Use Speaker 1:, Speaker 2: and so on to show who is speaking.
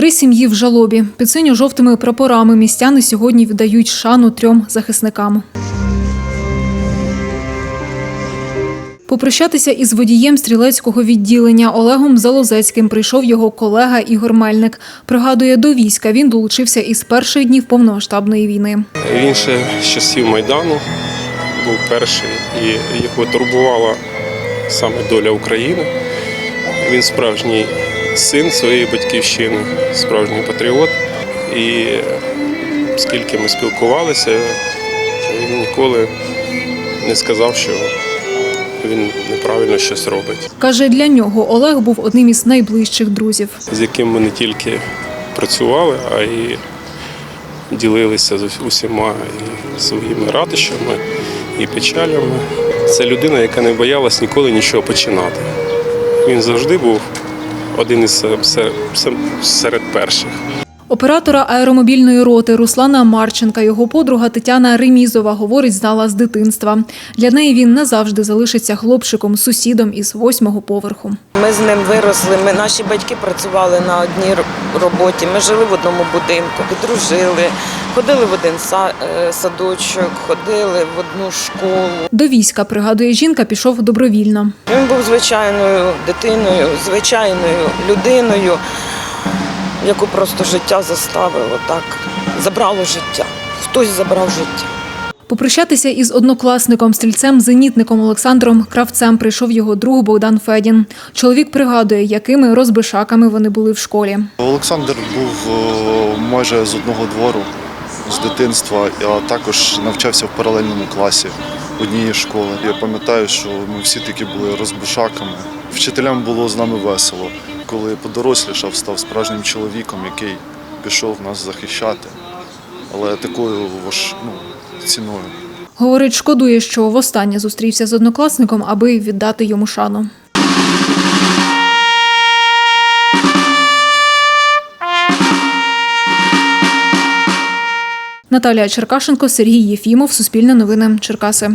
Speaker 1: Три сім'ї в жалобі. Під синьо-жовтими прапорами містяни сьогодні віддають шану трьом захисникам. Попрощатися із водієм стрілецького відділення Олегом Залозецьким прийшов його колега Ігор Мельник. Пригадує, до війська він долучився із перших днів повномасштабної війни.
Speaker 2: Він ще з часів Майдану був перший, і його турбувала саме доля України. Він справжній син своєї батьківщини, справжній патріот. І скільки ми спілкувалися, він ніколи не сказав, що він неправильно щось робить,
Speaker 1: Каже, для нього Олег був одним із найближчих друзів.
Speaker 2: з яким ми не тільки працювали, а й ділилися з усіма і своїми радощами і печалями. Це людина, яка не боялась ніколи нічого починати. Він завжди був один із се- серед перших.
Speaker 1: Оператора аеромобільної роти Руслана Марченка, його подруга Тетяна Ремізова, говорить, знала з дитинства. Для неї він назавжди залишиться хлопчиком, сусідом із восьмого поверху.
Speaker 3: Ми з ним виросли. Ми наші батьки працювали на одній роботі. Ми жили в одному будинку, дружили, ходили в один е, садочок, ходили в одну школу.
Speaker 1: До війська, пригадує жінка, пішов добровільно.
Speaker 3: Він був звичайною дитиною, звичайною людиною, яку просто життя заставило так. Забрало життя. Хтось забрав життя.
Speaker 1: Попрощатися із однокласником, стрільцем-зенітником Олександром Кравцем прийшов його друг Богдан Федін. Чоловік пригадує, якими розбишаками вони були в школі.
Speaker 4: Олександр був майже з одного двору з дитинства, а також навчався в паралельному класі однієї школи. Я пам'ятаю, що ми всі такі були розбишаками. Вчителям було з нами весело. Коли подорослішав, став справжнім чоловіком, який пішов нас захищати, але такою ж ну, ціною.
Speaker 1: Говорить, шкодує, що востаннє зустрівся з однокласником, аби віддати йому шану. Наталія Черкашенко, Сергій Єфімов, Суспільне новини, Черкаси.